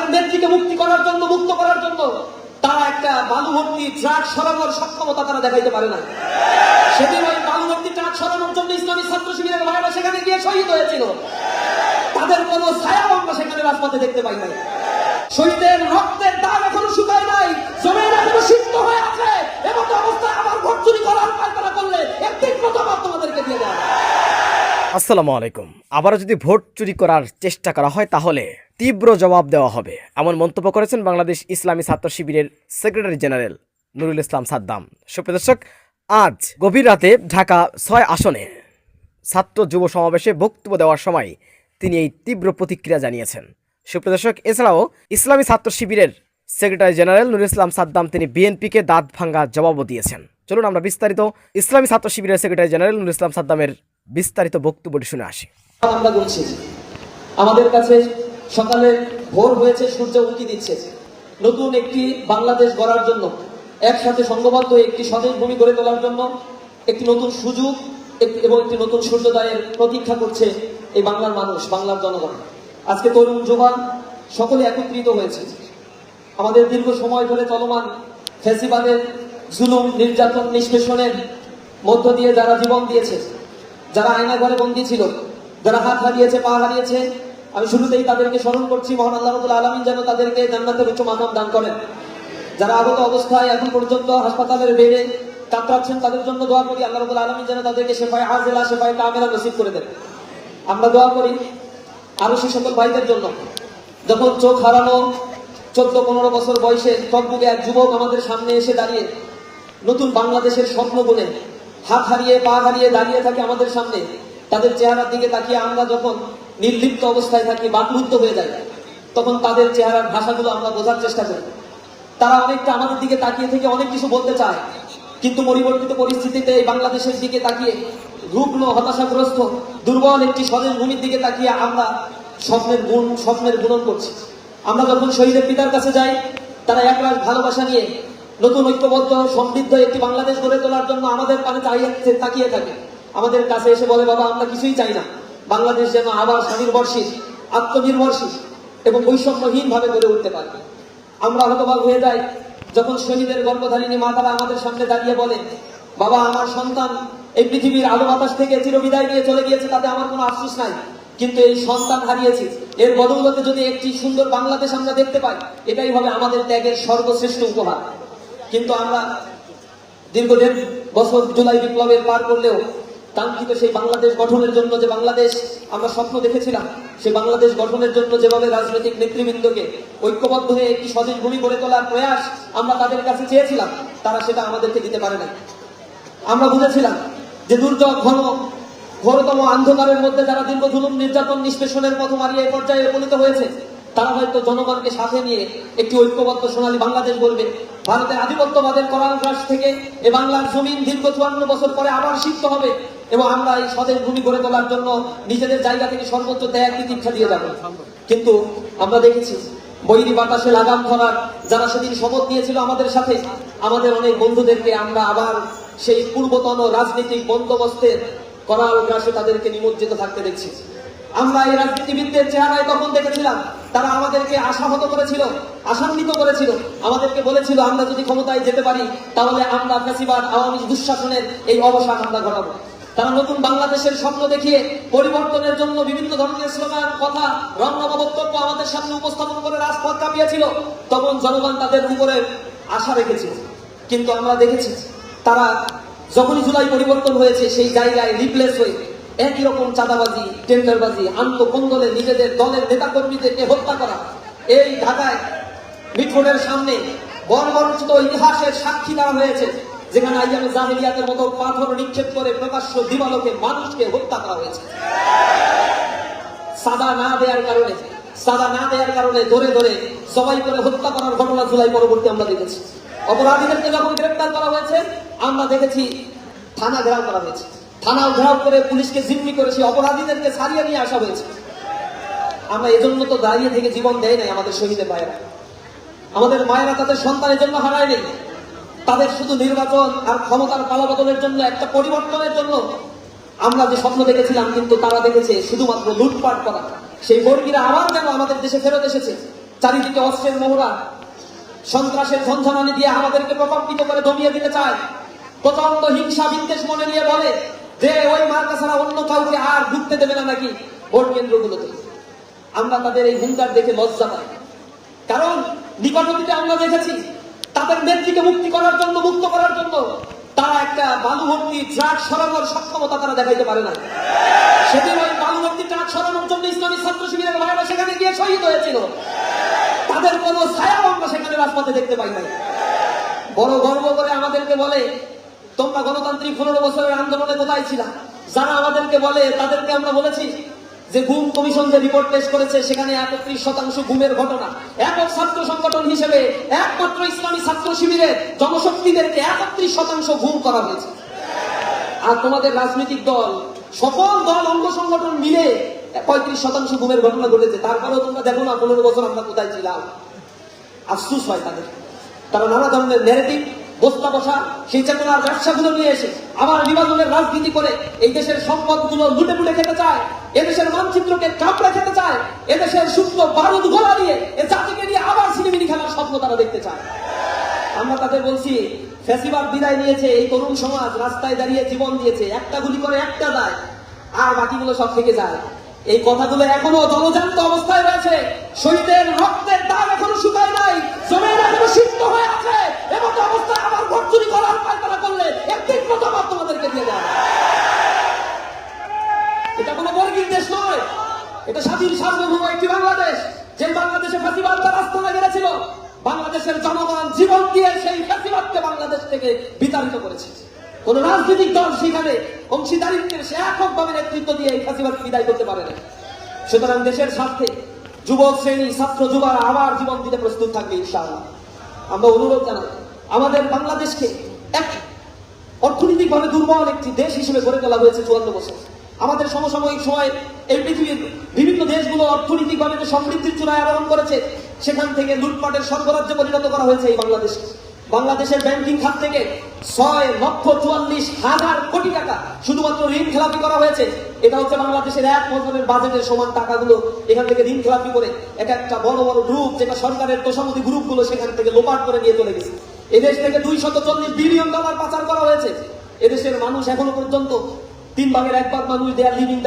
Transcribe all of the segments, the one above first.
তাদের নেত্রীকে মুক্তি করার জন্য, মুক্ত করার জন্য তারা একটা বালু ভর্তি ট্রাক সরানোর সক্ষমতা তারা দেখাইতে পারে না সেদিন ওই বালু ভর্তি ট্রাক সরানোর জন্য ইসলামী ছাত্র শিবিরের ভাইরা সেখানে গিয়ে শহীদ হয়েছিল। তাদের কোনো ছায়া আমরা সেখানে রাজপথে দেখতে পাই নাই। শহীদের রক্তের দাগ এখনও শুকায় নাই জমিন এখনও সিদ্ধ হয়ে আছে এমন অবস্থায় আবার ভোট চুরি করার পায়তারা করলে একটি মতামত তোমাদেরকে দিয়ে দেওয়া আসসালামু আলাইকুম। আবারও যদি ভোট চুরি করার চেষ্টা করা হয় তাহলে তীব্র জবাব দেওয়া হবে। এমন মন্তব্য করেছেন বাংলাদেশ ইসলামী ছাত্র শিবিরের সেক্রেটারি জেনারেল নুরুল ইসলাম সাদ্দাম। সুপ্রদর্শক আজ গভীর রাতে ঢাকা ছয় আসনে ছাত্র যুব সমাবেশে বক্তব্য দেওয়ার সময় তিনি এই তীব্র প্রতিক্রিয়া জানিয়েছেন। সুপ্রদর্শক এছাড়াও ইসলামী ছাত্র শিবিরের সেক্রেটারি জেনারেল নুরুল ইসলাম সাদ্দাম তিনি বিএনপিকে দাঁত ভাঙ্গা জবাবও দিয়েছেন। চলুন আমরা বিস্তারিত ইসলামী ছাত্র শিবিরের সেক্রেটারি জেনারেল নুরুল ইসলাম সাদ্দামের বিস্তারিত বক্তব্যটি শুনে আসি। আমরা বলছি, আমাদের কাছে সকালে ভোর হয়েছে, সূর্য উঁকি দিচ্ছে। নতুন একটি বাংলাদেশ গড়ার জন্য, একসাথে সংঘবদ্ধ একটি স্বদেশ ভূমি গড়ে তোলার জন্য একটি নতুন সুযোগ এবং একটি নতুন সূর্যোদয়ের প্রতীক্ষা করছে এই বাংলার মানুষ, বাংলার জনগণ। আজকে তরুণ, যুবান সকলে একত্রিত হয়েছে। আমাদের দীর্ঘ সময় ধরে চলমান ফেসিবাদের জুলুম, নির্যাতন, নিষ্পেষণের মধ্য দিয়ে যারা জীবন দিয়েছে যারা আয়না ঘরে বন্দী ছিল, যারা হাত হারিয়েছে, পা হারিয়েছে, আমি শুরুতেই তাদেরকে স্মরণ করছি, মহান আল্লাহ আলমিন যেন তাদেরকে জান্নাতের উচ্চ মাকাম দান করেন। যারা আগত অবস্থায় এখন পর্যন্ত হাসপাতালের বেড়ে কাতরাচ্ছেন, তাদের জন্য দোয়া করি, আল্লাহ রবুল আলমিন যেন তাদেরকে সেফায় আজেলা সেফায় কামেরা নসিব করে দেন। আমরা দোয়া করি আরও সে সকল ভাইদের জন্য, যখন চোখ হারানো চোদ্দ, পনেরো বছর বয়সে টকবুকে এক যুবক আমাদের সামনে এসে দাঁড়িয়ে নতুন বাংলাদেশের স্বপ্ন বলে হাত হারিয়ে, পা হারিয়ে দাঁড়িয়ে থাকে আমাদের সামনে, তাদের চেহারার দিকে তাকিয়ে আমরা যখন নির্লিপ্ত অবস্থায় থাকি বাকরুদ্ধ হয়ে যাই, তখন তাদের চেহারার ভাষাগুলো আমরা বোঝার চেষ্টা করি। তারা অনেকটা আমাদের দিকে তাকিয়ে থেকে অনেক কিছু বলতে চায়, কিন্তু পরিবর্তিত পরিস্থিতিতে এই বাংলাদেশের দিকে তাকিয়ে রুগ্ন, হতাশাগ্রস্ত, দুর্বল একটি স্বদেশ ভূমির দিকে তাকিয়ে আমরা স্বপ্নের গুণ, স্বপ্নের গুণন করছি। আমরা যখন শহীদের পিতার কাছে যাই, তারা একরাশ ভালোবাসা নিয়ে নতুন ঐক্যবদ্ধ, সমৃদ্ধ একটি বাংলাদেশ গড়ে তোলার জন্য আমাদের পানে চাইয়ে তাকিয়ে থাকে। আমাদের কাছে এসে বলে, বাবা, আমরা কিছুই চাই না। বাংলাদেশ যেন আবার স্বনির্ভরশীল, আত্মনির্ভরশীল এবং বৈষম্যহীন ভাবে গড়ে উঠতে পারে আমরা হতবাক হয়ে যাই যখন শহীদের গর্ভধারিণী মা তারা আমাদের সামনে দাঁড়িয়ে বলে, বাবা, আমার সন্তান এই পৃথিবীর আলো বাতাস থেকে চিরবিদায় নিয়ে চলে গিয়েছে, তাতে আমার কোনো আফসোস নাই। কিন্তু এই সন্তান হারিয়েছি। এর বদৌলতে যদি একটি সুন্দর বাংলাদেশ আমরা দেখতে পাই, এটাই হবে আমাদের ত্যাগের সর্বশ্রেষ্ঠ উপহার। কিন্তু আমরা দীর্ঘ বছর জুলাই বিপ্লবের পার করলেও কাঙ্ক্ষিত সেই বাংলাদেশ গঠনের জন্য যে বাংলাদেশ আমরা স্বপ্ন দেখেছিলাম, সেই বাংলাদেশ গঠনের জন্য যেভাবে রাজনৈতিক নেতৃবৃন্দকে ঐক্যবদ্ধ হয়ে একটি স্বদেশ ভূমি গড়ে তোলার প্রয়াস আমরা তাদের কাছে চেয়েছিলাম, তারা সেটা আমাদেরকে দিতে পারে না আমরা বুঝেছিলাম যে দুর্যোগ, ঘন, ঘোরতম অন্ধকারের মধ্যে যারা দীর্ঘ জুলুম, নির্যাতন, নিষ্পেষণের পথ মারিয়ে এই পর্যায়ে উপনীত হয়েছে তারা হয়তো জনগণকে সাথে নিয়ে একটি ঐক্যবদ্ধ সোনালী বাংলাদেশ বলবে ভারতের আধিপত্যবাদের করালগ্রাস থেকে এ বাংলার জমিন দীর্ঘ চুয়ান্ন বছর পরে আবার সিদ্ধ হবে এবং আমরা এই স্বদেশ ভূমি গড়ে তোলার জন্য নিজেদের জায়গা থেকে সর্বোচ্চ ত্যাগ তিতিক্ষা দিয়ে যাব। কিন্তু আমরা দেখেছি, বৈরী বাতাসে লাগাম ধরার যারা সেদিন শপথ নিয়েছিল আমাদের সাথে, আমাদের অনেক বন্ধুদেরকে আমরা আবার সেই পূর্বতন রাজনৈতিক বন্দোবস্তের করাল গ্রাসে তাদেরকে নিমজ্জিত থাকতে দেখছি। আমরা এই রাজনীতিবিদদের চেহারায় তখন দেখেছিলাম? তারা আমাদেরকে আশাহত করেছিল, আশান্বিত করেছিল। আমাদেরকে বলেছিল, আমরা যদি ক্ষমতায় যেতে পারি, তাহলে আমরা ফ্যাসিবাদ, আওয়ামী দুঃশাসনের এই অবসান আমরা ঘটাবো। তারা নতুন বাংলাদেশের স্বপ্ন দেখিয়ে পরিবর্তনের জন্য বিভিন্ন ধরনের স্লোগান, কথা রংনামা বক্তব্য আমাদের সামনে উপস্থাপন করে রাজপথ কাঁপিয়েছিল। তখন জনগণ তাদের উপরে আশা রেখেছিল। কিন্তু আমরা দেখেছি, তারা যখনই জুলাই পরিবর্তন হয়েছে, সেই জায়গায় রিপ্লেস হয়ে একই রকম চাঁদাবাজি, টেন্ডারবাজি, আন্তঃকন্দলে নিজেদের দলের নেতাকর্মীদেরকে হত্যা করা। এই ঢাকায় মিঠুনের সামনে বর্বরচিত ইতিহাসের সাক্ষী দেওয়া হয়েছে, যেখানে আইয়ামে জাহিলিয়াতের মতো পাথর নিক্ষেপ করে প্রকাশ্য দিবালোকে মানুষকে হত্যা করা হয়েছে। সাদা না দেওয়ার কারণে, সাদা না দেওয়ার কারণে ধরে ধরে সবাই করে হত্যা করার ঘটনা জুলাই পরবর্তী আমরা দেখেছি। অপরাধীদেরকে যখন গ্রেপ্তার করা হয়েছে, আমরা দেখেছি থানা ঘেরাও করা হয়েছে। থানা ঘেরাও করে পুলিশকে জিম্মি করে সেই অপরাধীদেরকে ছাড়িয়ে নিয়ে আসা হয়েছে। আমরা এজন্য তো দাঁড়িয়ে থেকে জীবন দেয় নাই আমাদের শহীদের মায়েরা। আমাদের মায়েরা তাদের সন্তানের জন্য হারায় নেই। তাদের শুধু নির্বাচন আর ক্ষমতার পালাবদলের জন্য একটা পরিবর্তনের জন্য আমরা যে স্বপ্ন দেখেছিলাম, কিন্তু তারা দেখেছে শুধুমাত্র লুটপাট করা। সেই বর্গীরা আবার যেন আমাদের দেশে ফেরত এসেছে। চারিদিকে অস্ত্রের মোহরা। সন্ত্রাসের ঝঞ্ঝানি দিয়ে আমাদেরকে প্রকম্পিত করে দমিয়ে দিতে চায়। প্রচণ্ড হিংসা বিদ্বেষ মনে নিয়ে বলে যে ওই মার্কা ছাড়া অন্য কাউকে আর ঢুকতে দেবে না নাকি? ভোট কেন্দ্রগুলোতে। আমরা তাদের এই হুঙ্কার দেখে লজ্জা পাই। কারণ নিকটবর্তীতে আমরা দেখেছি, তাদের নেত্রীকে মুক্তি করার জন্য, মুক্ত করার জন্য তারা একটা বালু ভর্তি ট্রাক সরানোর সক্ষমতা তারা দেখাইতে পারে না সেদিন ওই বালু ভর্তি ট্রাক সরানোর জন্য ইসলামী ছাত্র শিবিরের ভাইরা সেখানে গিয়ে শহীদ হয়েছিল। তাদের কোনো ছায়া আমরা সেখানে রাজপথে দেখতে পাই নাই। বড় গর্ব করে আমাদেরকে বলে তোমরা গণতান্ত্রিক পনেরো বছরের আন্দোলনে কোথায় ছিল? যারা আমাদেরকে বলে, তাদেরকে আমরা বলেছি যে গুম কমিশন যে রিপোর্ট পেশ করেছে, সেখানে একত্রিশ শতাংশ গুমের ঘটনা। একক ছাত্র সংগঠন হিসেবে একমাত্র ইসলামী ছাত্র শিবিরের জনশক্তিদেরকে একত্রিশ শতাংশ গুম করা হয়েছে। আর তোমাদের রাজনৈতিক দল, সকল দল, অঙ্গ সংগঠন মিলে পঁয়ত্রিশ শতাংশ গুমের ঘটনা ঘটেছে। তারপরেও তোমরা দেখো না পনেরো বছর আমরা কোথায় ছিলাম। আফসুস হয় তাদের। তারা নানা ধরনের ন্যারেটিভ বস্তা বসা, সেই চেতনার ব্যবসাগুলো নিয়ে এসে আবার বিভাজনের রাজনীতি করে এই দেশের সম্পদগুলো লুটে পুটে খেতে চায় এদেশের মানচিত্রকে কাপড়ে খেতে চায় এদেশের শুকনো বারুদ গোলা দিয়ে এ জাতিকে নিয়ে আবার সিনেমিনি খেলার স্বপ্ন তারা দেখতে চায়। আমরা তাদের বলছি ফ্যাসিবাদ বিদায় নিয়েছে, এই তরুণ সমাজ রাস্তায় দাঁড়িয়ে জীবন দিয়েছে, একটা গুলি করে একটা দায়, আর বাকিগুলো সব থেকে যায়। এই কথাগুলো এখনও জলজান্ত অবস্থায় রয়েছে। শহীদের রক্তের দাগ এখনও শুকায় নাই। জমিন এখনও সিদ্ধ হয়ে আছে। এমন অবস্থায় আবার ভোট চুরি করার পায়তারা করলে একদিন প্রথমবার তোমাদেরকে দিয়ে দেওয়া এটা কোনো বর্গীর দেশ নয়। এটা স্বাধীন সার্বভৌম একটি বাংলাদেশ, যে বাংলাদেশে ফাঁসিবাদ তার আস্তানা গেছিল বাংলাদেশের জনগণ জীবন দিয়ে সেই ফাঁসিবাদকে বাংলাদেশ থেকে বিতাড়িত করেছে। কোন রাজনৈতিক দল সেখানে অংশীদারিত্বের সে এককভাবে নেতৃত্ব দিয়ে এই ফাঁসিবাদকে বিদায় করতে পারে না। সুতরাং দেশের স্বার্থে যুবক শ্রেণি, ছাত্র যুবারা আবার জীবন দিতে প্রস্তুত থাকবে ইনশাআল্লাহ। আমরা অনুরোধ জানাই, আমাদের বাংলাদেশকে এক অর্থনৈতিকভাবে দুর্বল একটি দেশ হিসেবে গড়ে তোলা হয়েছে চুয়ান্ন বছর। আমাদের সমসাময়িক সময়ে এই পৃথিবীর বিভিন্ন দেশগুলো অর্থনৈতিকভাবে যে সমৃদ্ধির চূড়ায় আরোহণ করেছে, সেখান থেকে লুটপাটের স্বর্গরাজ্যে পরিণত করা হয়েছে এই বাংলাদেশ বাংলাদেশের ব্যাংকিং খাত থেকে ছয় লক্ষ চুয়াল্লিশ হাজার কোটি টাকা শুধুমাত্র ঋণ খেলাপি করা হয়েছে। এটা হচ্ছে বাংলাদেশের এক বছরের বাজেটের সমান টাকাগুলো। এখান থেকে ঋণ খেলাপি করে এক একটা বড় বড় গ্রুপ যেটা সরকারের তোষামতি গ্রুপগুলো সেখান থেকে লোপাট করে নিয়ে চলে গেছে। এদেশ থেকে দুই শত চল্লিশ বিলিয়ন ডলার পাচার করা হয়েছে। এদেশের মানুষ এখনও পর্যন্ত তিন ভাগের এক ভাগ মানুষ they're living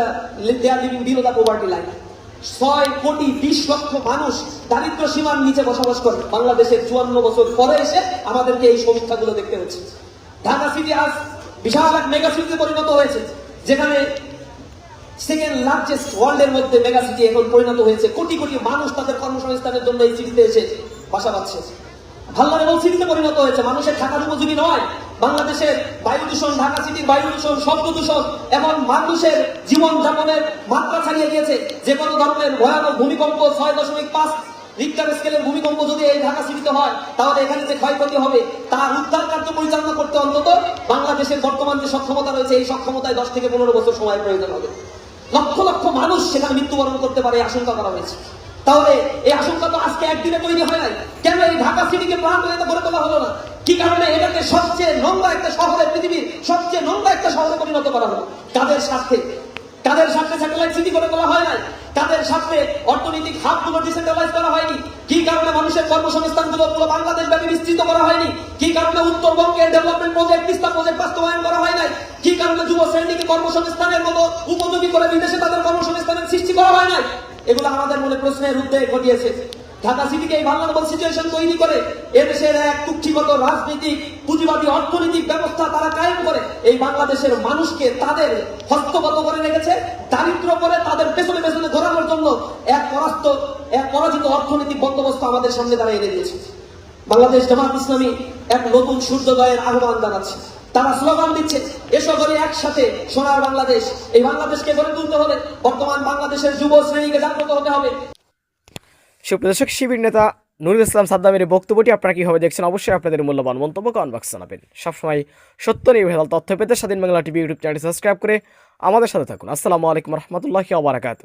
they're living below the poverty line ছয় কোটি বিশ লক্ষ মানুষ দারিদ্র সীমার নিচে বসবাস করে। বাংলাদেশের চুয়ান্ন বছর পরে এসে আমাদেরকে এই সমীক্ষাগুলো দেখতে হচ্ছে। ঢাকা সিটি আজ বিশাল এক মেগা সিটিতে পরিণত হয়েছে, যেখানে সেকেন্ড লার্জেস্ট ওয়ার্ল্ডের মধ্যে মেগা সিটি এখন পরিণত হয়েছে। কোটি কোটি মানুষ তাদের কর্মসংস্থানের জন্য এই সিটিতে এসে বাসা ভাল্লার এবং সিটিতে পরিণত হয়েছে। মানুষের থাকার উপযোগী নয়। বাংলাদেশের বায়ু দূষণ, ঢাকা সিটির বায়ু দূষণ, শব্দ দূষণ এবং মানুষের জীবন যাপনের মাত্রা ছাড়িয়ে গিয়েছে। যে কোনো ধরনের ভয়ানক ভূমিকম্প ছয় দশমিক পাঁচ রিক্টার স্কেলের ভূমিকম্প যদি এই ঢাকা সিটিতে হয়, তাহলে এখানে যে ক্ষয়ক্ষতি হবে, তার উদ্ধার কার্য পরিচালনা করতে অন্তত বাংলাদেশের বর্তমান যে সক্ষমতা রয়েছে, এই সক্ষমতায় দশ থেকে পনেরো বছর সময় প্রয়োজন হবে। লক্ষ লক্ষ মানুষ সেখানে মৃত্যুবরণ করতে পারে আশঙ্কা করা হয়েছে। তাহলে এই আশঙ্কা তো আজকে একদিনে তৈরি হয় নাই। কেন এই ঢাকা সিটিকে প্রাণ গড়ে তোলা হলো না? কি কারণে এটাকে সবচেয়ে নোংরা একটা শহরে, পৃথিবীর সবচেয়ে নোংরা একটা শহরে পরিণত করা হলো? কাদের স্বার্থে? কাদের স্বার্থে স্যাটেলাইট সিটি করে তোলা হয় নাই? কাদের স্বার্থে অর্থনৈতিক হাবগুলো ডিসেন্ট্রালাইজ করা হয়নি? কি কারণে মানুষের কর্মসংস্থানগুলো পুরো বাংলাদেশ ব্যাপী বিস্তৃত করা হয়নি? কি কারণে উত্তরবঙ্গের ডেভেলপমেন্ট প্রজেক্ট তিস্তা প্রজেক্ট বাস্তবায়ন করা হয় নাই? কি কারণে যুব শ্রেণীকে কর্মসংস্থানের মতো উপযোগী করে বিদেশে তাদের কর্মসংস্থানের সৃষ্টি করা হয় নাই? এগুলো আমাদের মনে প্রশ্নের উদ্বেগ ঘটিয়েছে। ঢাকা সিটিকে এই ভালনারেবল সিচুয়েশন তৈরি করে এদেশের এক কুক্ষিগত রাজনৈতিক, পুঁজিবাদী, অর্থনৈতিক ব্যবস্থা তারা কায়েম করে, এই বাংলাদেশের মানুষকে তাদের হস্তগত করে রেখেছে, দারিদ্র করে তাদের পেছনে পেছনে ঘোরানোর জন্য এক পরাস্ত, এক পরাজিত অর্থনৈতিক বন্দোবস্ত আমাদের সামনে তারা এনে দিয়েছে বাংলাদেশ জামাত ইসলামী এক নতুন সূর্যোদয়ের আহ্বান জানাচ্ছে। তারা স্লোগান দিচ্ছে এসো করে একসাথে সোনার বাংলাদেশ। এই বাংলাদেশকে গড়ে তুলতে হলে বর্তমান বাংলাদেশের যুব শ্রেণীকে জাগ্রত হতে হবে। সুপ্রিয় দর্শক, শিবির নেতা নুরুল ইসলাম সাদ্দামের বক্তব্যটি আপনারা কীভাবে দেখছেন? অবশ্যই আপনাদের মূল্যবান মন্তব্য কমেন্ট বক্স জানাবেন। সবসময় সত্য নির্ভেজাল তথ্য পেতে স্বাধীন বাংলা টিভি ইউটিউব চ্যানেলটি সাবস্ক্রাইব করে আমাদের সাথে থাকুন। আসসালামু আলাইকুম রহমতুল্লাহি আবরাকাতু